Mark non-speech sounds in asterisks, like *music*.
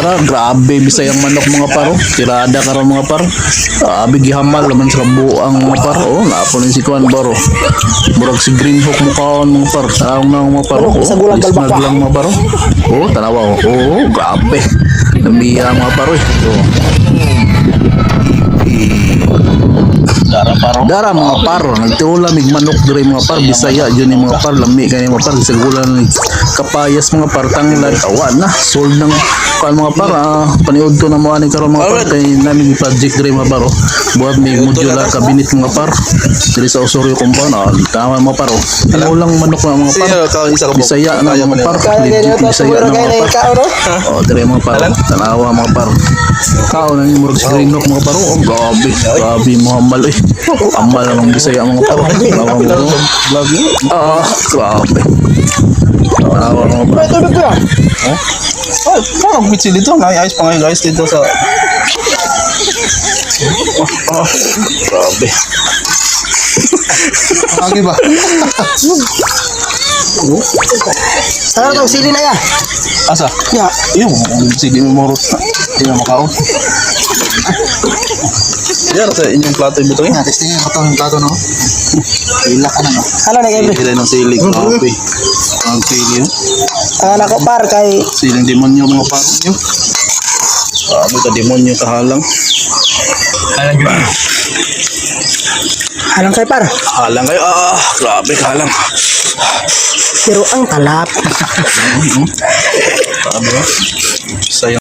Tara, grabe bisayang manok mga paro. Tirada karon mga paro. Grabe gihamal naman sa buang mga paro. Oh, naapon ni si Kuan baro. Murag si Green Hawk mo kaon mga paro. Tawag na mga paro. Oh, Sa gulang lang mga paro. Oh, tanawa oh. Oh, grabe. Namiya mga paro. eh. Oh. Dara paro. Dara mga paro, nagtiula mig manok dire mga par Bisaya jud ni mga par lami kay mga par sigulan ni kapayas mga par tangilan awan na sold ng kan mga par ah, paniud ko na mo ani karon mga par kay namin project dire mga paro buhat mig modular cabinet mga par dire sa Osorio compound ah, tama mga paro ulang manok na mga par. Bisaya na mga par legit Bisaya na mga par? Oh, dire mga par. Tanawa mga par. Kao na ni murag sa Green Hawk, mga par. Oh, grabe. Grabe mo hamal eh. Amal ang bisaya mga par. *laughs* Tanawa mo. Vlog. Ah, grabe. Tanawa mga par. Ito, ito, ito. Oh, parang bitsi dito. Nai-ayos pa ngayon guys dito sa... Oh, Grabe. Agi ba? Ano itong sili na yan? Asa? Ya. Yung, sige mo morot. Hindi na makao. Yan sa inyong plato yung buto Nga, testingin ako itong plato, no? Hila ka na, no? Ano na, Gabriel? Hilay ng siling. Grabe. Ang siling. Ang anak ko, par, kay... Siling demonyo mga paro nyo. Grabe ka demonyo kahalang. Alang kay par. Halang kayo. Ah, grabe kahalang. Pero ang talap. *laughs* Grabe ba? Sayang.